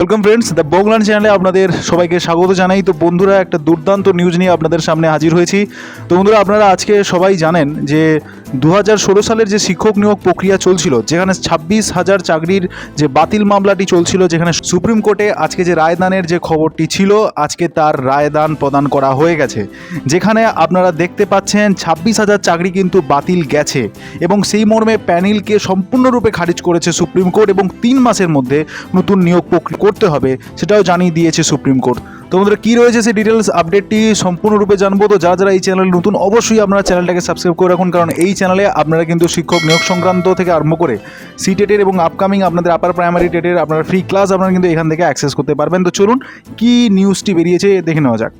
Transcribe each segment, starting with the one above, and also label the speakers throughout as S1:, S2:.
S1: Welcome friends the বগলান চ্যানেলে আপনাদের সবাইকে স্বাগত জানাই। তো বন্ধুরা, একটা দুর্দান্ত নিউজ নিয়ে আপনাদের সামনে হাজির হয়েছি। তো বন্ধুরা, আপনারা আজকে সবাই জানেন যে দু হাজার ষোলো সালের যে শিক্ষক নিয়োগ প্রক্রিয়া চলছিল, যেখানে ছাব্বিশ হাজার চাকরির যে বাতিল মামলাটি চলছিল, যেখানে সুপ্রিম কোর্টে আজকে যে রায়দানের যে খবরটি ছিল, আজকে তার রায়দান প্রদান করা হয়ে গেছে। যেখানে আপনারা দেখতে পাচ্ছেন, ছাব্বিশ হাজার চাকরি কিন্তু বাতিল গেছে এবং সেই মর্মে প্যানেলকে সম্পূর্ণরূপে খারিজ করেছে সুপ্রিম কোর্ট এবং তিন মাসের মধ্যে নতুন নিয়োগ করতে হবে, সেটাও জানিয়ে দিয়েছে সুপ্রিম কোর্ট। তো কি কী রয়েছে সেই ডিটেলস আপডেটটি সম্পূর্ণরূপে জানব। তো যারা যারা এই চ্যানেলে নতুন, অবশ্যই আপনারা চ্যানেলটাকে সাবস্ক্রাইব করে রাখুন, কারণ এই চ্যানেলে আপনারা কিন্তু শিক্ষক নিয়োগ সংক্রান্ত থেকে আরম্ভ করে সি টেটের এবং আপকামিং আপনাদের আপার প্রাইমারি টেটের আপনারা ফ্রি ক্লাস আপনারা কিন্তু এখান থেকে অ্যাক্সেস করতে পারবেন। তো চলুন, কী নিউজটি বেরিয়েছে, দেখে নেওয়া যাক।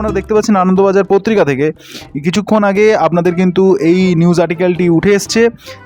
S1: আপনারা দেখতে পাচ্ছেন আনন্দবাজার পত্রিকা থেকে। কিছুক্ষণ আগে আপনাদের কিন্তু এই নিউজ আর্টিকেলটি উঠে এসছে,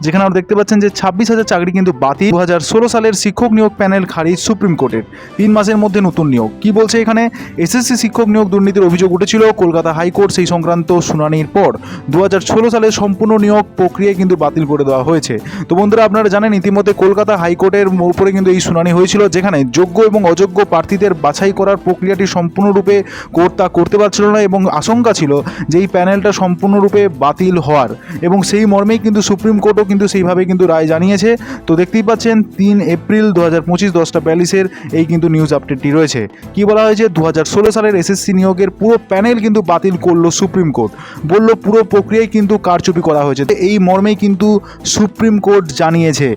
S1: যেখানে আপনারা দেখতে পাচ্ছেন যে ছাব্বিশ হাজার চাকরি কিন্তু বাতিল। দু হাজার ষোলো সালের শিক্ষক নিয়োগ প্যানেল খারিজ সুপ্রিম কোর্টের। তিন মাসের মধ্যে নতুন নিয়োগ। কি বলছে এখানে? এসএসসি শিক্ষক নিয়োগ দুর্নীতির অভিযোগ উঠেছিল কলকাতা হাইকোর্ট সেই সংক্রান্ত শুনানির পর। দু হাজার ষোলো সালের সম্পূর্ণ নিয়োগ প্রক্রিয়া কিন্তু বাতিল করে দেওয়া হয়েছে। তো বন্ধুরা, আপনারা জানেন, ইতিমধ্যে কলকাতা হাইকোর্টের উপরে কিন্তু এই শুনানি হয়েছিল, যেখানে যোগ্য এবং অযোগ্য প্রার্থীদের বাছাই করার প্রক্রিয়াটি সম্পূর্ণরূপে কোর্ট তা করতে পারছিল না এবং আশঙ্কা ছিল যে এই প্যানেলটা সম্পূর্ণরূপে বাতিল হওয়ার। এবং সেই মর্মেই কিন্তু সুপ্রিম কোর্টও কিন্তু সেইভাবে কিন্তু রায় জানিয়েছে। তো দেখতেই পাচ্ছেন, তিন এপ্রিল দু হাজার পঁচিশ দশটা বিয়াল্লিশের এই কিন্তু নিউজ আপডেটটি রয়েছে। কি বলা হয়েছে? দু হাজার ষোলো সালের এসএসসি নিয়োগের পুরো প্যানেল কিন্তু বাতিল করল সুপ্রিম কোর্ট। বলল পুরো প্রক্রিয়ায় কিন্তু কারচুপি করা হয়েছে। এই মর্মেই কিন্তু সুপ্রিম কোর্ট জানিয়েছে,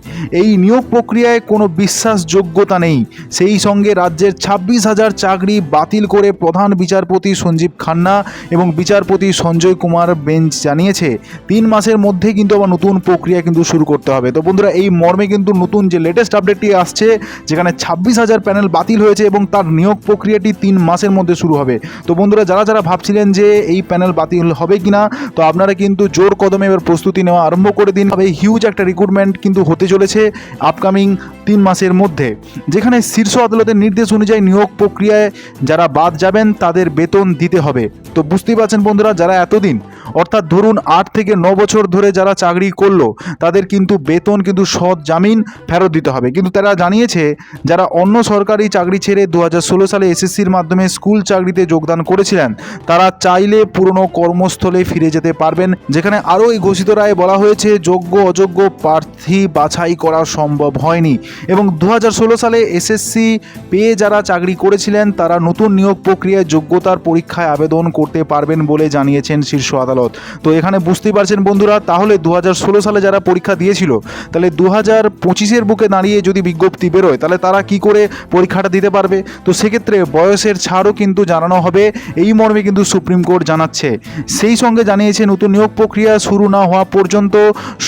S1: এই নিয়োগ প্রক্রিয়ায় কোনো বিশ্বাসযোগ্যতা নেই। সেই সঙ্গে রাজ্যের ছাব্বিশ হাজার চাকরি বাতিল করে প্রধান বিচারপতি সঞ্জীব খান্না এবং বিচারপতি সঞ্জয় কুমার বেঞ্চ জানিয়েছে, তিন মাসের মধ্যে কিন্তু আবার নতুন প্রক্রিয়া কিন্তু শুরু করতে হবে। তো বন্ধুরা, এই মর্মে কিন্তু নতুন যে লেটেস্ট আপডেটটি আসছে, যেখানে ছাব্বিশ হাজার প্যানেল বাতিল হয়েছে এবং তার নিয়োগ প্রক্রিয়াটি তিন মাসের মধ্যে শুরু হবে। তো বন্ধুরা, যারা যারা ভাবছিলেন যে এই প্যানেল বাতিল হবে কিনা, তো আপনারা কিন্তু জোর কদমে এবার প্রস্তুতি নেওয়া আরম্ভ করে দিন। তবে হিউজ একটা রিক্রুটমেন্ট কিন্তু হতে চলেছে আপকামিং তিন মাসের মধ্যে, যেখানে শীর্ষ আদালতের নির্দেশ অনুযায়ী নিয়োগ প্রক্রিয়ায় যারা বাদ যাবেন, তাদের বেতন দিতে হবে। তো বুঝতেই পারছেন বন্ধুরা, যারা এতদিন অর্থাৎ ধরুন আট থেকে ন বছর ধরে যারা চাকরি করল, তাদের কিন্তু বেতন কিন্তু সৎ জামিন ফেরত দিতে হবে। কিন্তু তারা জানিয়েছে, যারা অন্য সরকারি চাকরি ছেড়ে দু হাজার ষোলো সালে এসএসসির মাধ্যমে স্কুল চাকরিতে যোগদান করেছিলেন, তারা চাইলে পুরনো কর্মস্থলে ফিরে যেতে পারবেন। যেখানে আরও এই ঘোষিত রায়ে বলা হয়েছে, যোগ্য অযোগ্য প্রার্থী বাছাই করা সম্ভব হয়নি। এবং দু হাজার ষোলো সালে এসএসসি পেয়ে যারা চাকরি করেছিলেন, তারা নতুন নিয়োগ প্রক্রিয়ায় যোগ্যতার পরীক্ষায় আবেদন করতে পারবেন বলে জানিয়েছেন শীর্ষ আদালত। তো এখানে বুঝতেই পারছেন বন্ধুরা, তাহলে দু হাজার ষোলো সালে যারা পরীক্ষা দিয়েছিল, তাহলে দু হাজার পঁচিশের বুকে দাঁড়িয়ে যদি বিজ্ঞপ্তি বেরোয়, তাহলে তারা কি করে পরীক্ষাটা দিতে পারবে? তো সেক্ষেত্রে বয়সের ছাড়ও কিন্তু জানানো হবে, এই মর্মে কিন্তু সুপ্রিম কোর্ট জানাচ্ছে। সেই সঙ্গে জানিয়েছে, নতুন নিয়োগ প্রক্রিয়া শুরু না হওয়া পর্যন্ত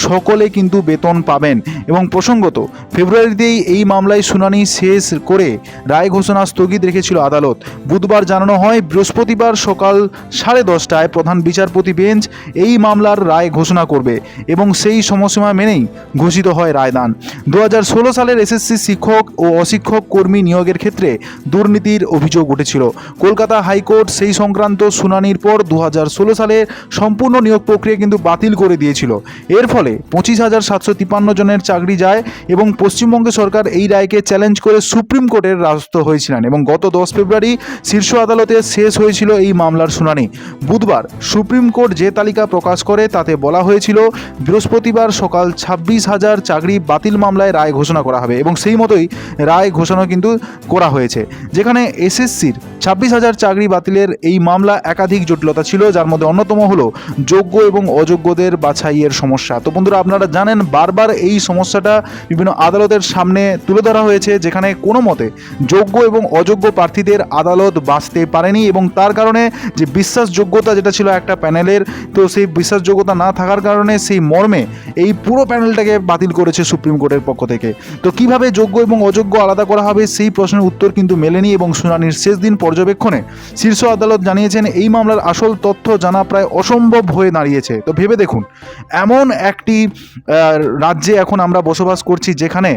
S1: সকলে কিন্তু বেতন পাবেন। এবং প্রসঙ্গত, ফেব্রুয়ারিতেই এই মামলায় শুনানি শেষ করে রায় ঘোষণা স্থগিত রেখেছিল আদালত। বুধবার জানানো হয়, বৃহস্পতিবার সকাল সাড়ে দশটায় প্রধান বিচারপতি বেঞ্চ এই মামলার রায় ঘোষণা করবে এবং সেই সময়সীমা মেনেই ঘোষিত হয় রায়দান। দু হাজার ষোলো সালের এসএসসি শিক্ষক ও অশিক্ষক কর্মী নিয়োগের ক্ষেত্রে দুর্নীতির অভিযোগ উঠেছিল। কলকাতা হাইকোর্ট সেই সংক্রান্ত শুনানির পর দু হাজার ষোলো সালে সম্পূর্ণ নিয়োগ প্রক্রিয়া কিন্তু বাতিল করে দিয়েছিল। এর ফলে পঁচিশ হাজার সাতশো তিপ্পান্ন জনের চাকরি যায় এবং পশ্চিমবঙ্গ সরকার এই রায়কে চ্যালেঞ্জ করে সুপ্রিম কোর্টের রাস্ত হয়েছিলেন এবং গত দশ ফেব্রুয়ারি শীর্ষ আদালতে শেষ হয়েছিল এই মামলার শুনানি। বুধবার সুপ্রিম কোর্ট যে তালিকা প্রকাশ করে তাতে বলা হয়েছিল, বৃহস্পতিবার সকাল ছাব্বিশ হাজার চাকরি বাতিল মামলায় রায় ঘোষণা করা হবে এবং সেই মতোই রায় ঘোষণা কিন্তু করা হয়েছে। যেখানে এসএসসির ছাব্বিশ হাজার চাকরি বাতিলের এই মামলা একাধিক জটিলতা ছিল, যার মধ্যে অন্যতম হলো যোগ্য এবং অযোগ্যদের বাছাইয়ের সমস্যা। তো বন্ধুরা, আপনারা জানেন বারবার এই সমস্যাটা বিভিন্ন আদালতের সামনে তুলে ধরা হয়েছে, যেখানে কোনো মতে যোগ্য এবং অযোগ্য প্রার্থীদের আদালত বাঁচতে পারেনি এবং তার কারণে যে বিশ্বাসযোগ্যতা যেটা ছিল একটা প্যানেলের তো সেই বিশ্বাসযোগ্যতা না থাকার কারণে সেই মর্মে এই পুরো প্যানেলটাকে বাতিল করেছে সুপ্রিম কোর্টের পক্ষ থেকে। তো কীভাবে যোগ্য এবং অযোগ্য আলাদা করা হবে সেই প্রশ্নের উত্তর কিন্তু মেলেনি এবং শুনানির শেষ দিন পর্যবেক্ষণে শীর্ষ আদালত জানিয়েছেন, এই মামলার আসল তথ্য জানা প্রায় অসম্ভব হয়ে দাঁড়িয়েছে। তো ভেবে দেখুন, এমন একটি রাজ্যে এখন আমরা বসবাস করছি যেখানে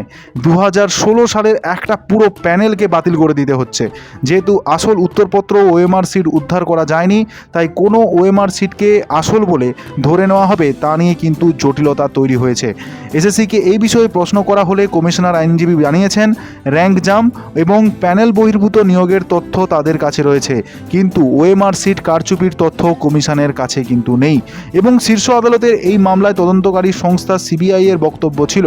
S1: দু হাজার ষোলো সালের একটা পুরো প্যানেলকে বাতিল করে দিতে হচ্ছে। যেহেতু আসল উত্তরপত্র ওএমআর সিট উদ্ধার করা যায়নি, তাই কোনো ওএমআর সিটকে এসএসসিকে আসল বলে ধরে নেওয়া হবে, তা নিয়ে কিন্তু জটিলতা তৈরি হয়েছে। এসএসসিকে এই বিষয়ে প্রশ্ন করা হলে কমিশনার আইনজীবী জানিয়েছেন, র্যাঙ্ক জাম এবং প্যানেল বহির্ভূত নিয়োগের তথ্য তাদের কাছে রয়েছে। কিন্তু ওএমআর সিট কারচুপির তথ্য কমিশনের কাছে কিন্তু নেই এবং শীর্ষ আদালতের এই মামলায় তদন্তকারী সংস্থা সিবিআই এর বক্তব্য ছিল,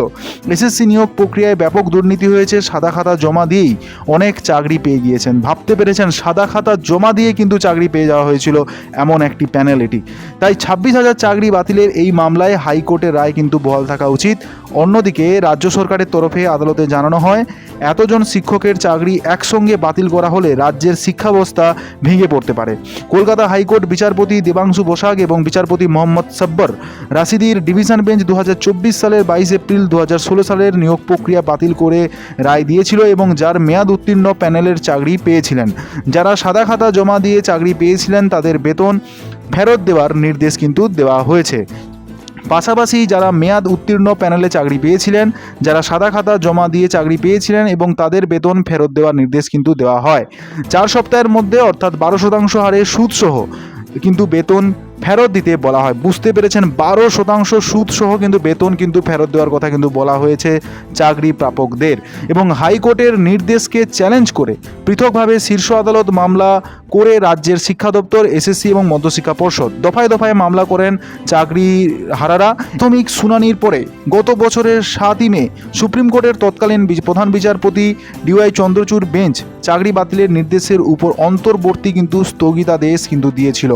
S1: এসএসসি নিয়োগ প্রক্রিয়ায় ব্যাপক দুর্নীতি হয়েছে, সাদা খাতা জমা দিয়েই অনেক চাকরি পেয়ে গিয়েছেন। ভাবতে পেরেছেন, সাদা খাতা জমা দিয়ে কিন্তু চাকরি পেয়ে যাওয়া হয়েছিল, এমন একটি প্যানেল এটি। তাই ছাব্বিশ হাজার চাকরি বাতিলের এই মামলায় হাইকোর্টের রায় কিন্তু বহাল থাকা উচিত। অন্যদিকে রাজ্য সরকারের তরফে আদালতে জানানো হয়, এতজন শিক্ষকের চাকরি একসঙ্গে বাতিল করা হলে রাজ্যের শিক্ষা ব্যবস্থা ভেঙে পড়তে পারে। কলকাতা হাইকোর্ট বিচারপতি দেবাংশু বসাক এবং বিচারপতি মোহাম্মদ সব্বর রাশিদির ডিভিশন বেঞ্চ দু হাজার চব্বিশ সালের বাইশ এপ্রিল দু হাজার ষোলো সালের নিয়োগ প্রক্রিয়া বাতিল করে রায় দিয়েছিল এবং যার মেয়াদ উত্তীর্ণ প্যানেলের চাকরি পেয়েছিলেন। যারা সাদা খাতা জমা দিয়ে চাকরি পেয়েছিলেন তাদের বেতন ফেরত দেওয়ার নির্দেশ কিন্তু দেওয়া হয়েছে। পাশাপাশি যারা মেয়াদ উত্তীর্ণ প্যানেলে চাকরি পেয়েছিলেন, যারা সাদা খাতা জমা দিয়ে চাকরি পেয়েছিলেন এবং তাদের বেতন ফেরত দেওয়ার নির্দেশ কিন্তু দেওয়া হয়। চার সপ্তাহের মধ্যে অর্থাৎ বারো শতাংশ হারে সুদসহ কিন্তু বেতন ফেরত দিতে বলা হয়। বুঝতে পেরেছেন, বারো শতাংশ সুদ সহ কিন্তু বেতন কিন্তু ফেরত দেওয়ার কথা কিন্তু বলা হয়েছে চাকরি প্রাপকদের। এবং হাইকোর্টের নির্দেশকে চ্যালেঞ্জ করে পৃথকভাবে শীর্ষ আদালত মামলা করে রাজ্যের শিক্ষা দপ্তর, এসএসসি এবং মধ্যশিক্ষা পর্ষদ দফায় দফায় মামলা করেন চাকরি হারারা। প্রাথমিক শুনানির পরে গত বছরের সাতই মে সুপ্রিম কোর্টের তৎকালীন প্রধান বিচারপতি ডিওয়াই চন্দ্রচূড় বেঞ্চ চাকরি বাতিলের নির্দেশের উপর অন্তর্বর্তী কিন্তু স্থগিতাদেশ কিন্তু দিয়েছিল।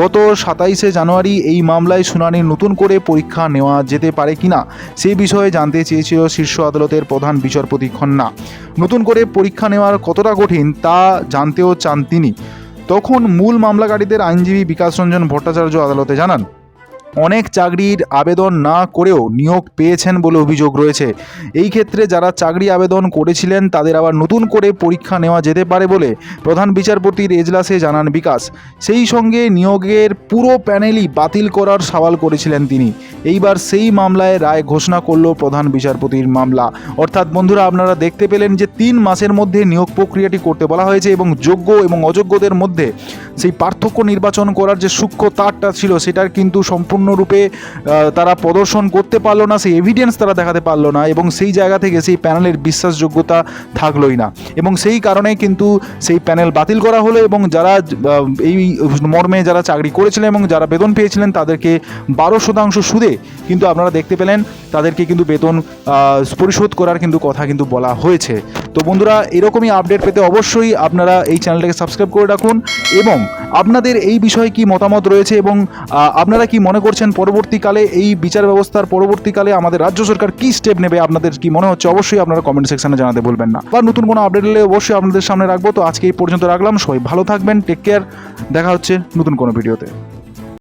S1: গত সাতাইশে জানুয়ারি এই মামলায় শুনানি নতুন করে পরীক্ষা নেওয়া যেতে পারে কিনা সেই বিষয়ে জানতে চেয়েছিল শীর্ষ আদালতের প্রধান বিচারপতি খন্না। নতুন করে পরীক্ষা নেওয়ার কতটা কঠিন তা জানতেও চান তিনি। তখন মূল মামলাকারীদের আইনজীবী বিকাশ রঞ্জন ভট্টাচার্য আদালতে জানান অনেক চাকরির আবেদন না করেও নিয়োগ পেয়েছেন বলে অভিযোগ রয়েছে। এই ক্ষেত্রে যারা চাকরি আবেদন করেছিলেন, তাদের আবার নতুন করে পরীক্ষা নেওয়া যেতে পারে বলে প্রধান বিচারপতির এজলাসে জানান বিকাশ। সেই সঙ্গে নিয়োগের পুরো প্যানেলই বাতিল করার সওয়াল করেছিলেন তিনি। এইবার সেই মামলায় রায় ঘোষণা করল প্রধান বিচারপতির মামলা। অর্থাৎ বন্ধুরা, আপনারা দেখতে পেলেন যে তিন মাসের মধ্যে নিয়োগ প্রক্রিয়াটি করতে বলা হয়েছে এবং যোগ্য এবং অযোগ্যদের মধ্যে সেই পার্থক্য নির্বাচন করার যে সূক্ষ্ম তারটা ছিল, সেটার কিন্তু সম্পূর্ণরূপে আহ, তারা প্রদর্শন করতে পারল না সেই এভিডেন্স তারা দেখাতে পারল না এবং সেই জায়গা থেকে সেই প্যানেলের বিশ্বাসযোগ্যতা থাকলোই না। এবং সেই কারণে কিন্তু সেই প্যানেল বাতিল করা হলো এবং যারা এই মর্মে যারা চাকরি করেছিলেন এবং যারা বেতন পেয়েছিলেন তাদেরকে বারো শতাংশ সুদে কিন্তু আপনারা দেখতে পেলেন তাদেরকে কিন্তু বেতন পরিশোধ করার কিন্তু কথা কিন্তু বলা হয়েছে। তো বন্ধুরা, এরকমই আপডেট পেতে অবশ্যই আপনারা এই চ্যানেলটাকে সাবস্ক্রাইব করে রাখুন এবং আপনাদের এই বিষয়ে কি মতামত রয়েছে এবং আপনারা কি মনে করছেন পরবর্তীকালে এই বিচার ব্যবস্থার পরবর্তীকালে আমাদের রাজ্য সরকার কি স্টেপ নেবে, আপনাদের কি মনে হচ্ছে, অবশ্যই আপনারা কমেন্ট সেকশনে জানাতে বলবেন না। বা নতুন কোনো আপডেট এলে অবশ্যই আপনাদের সামনে রাখব। তো আজকে এই পর্যন্ত রাখলাম। সবাই ভালো থাকবেন টেক কেয়ার দেখা হচ্ছে নতুন কোনো ভিডিওতে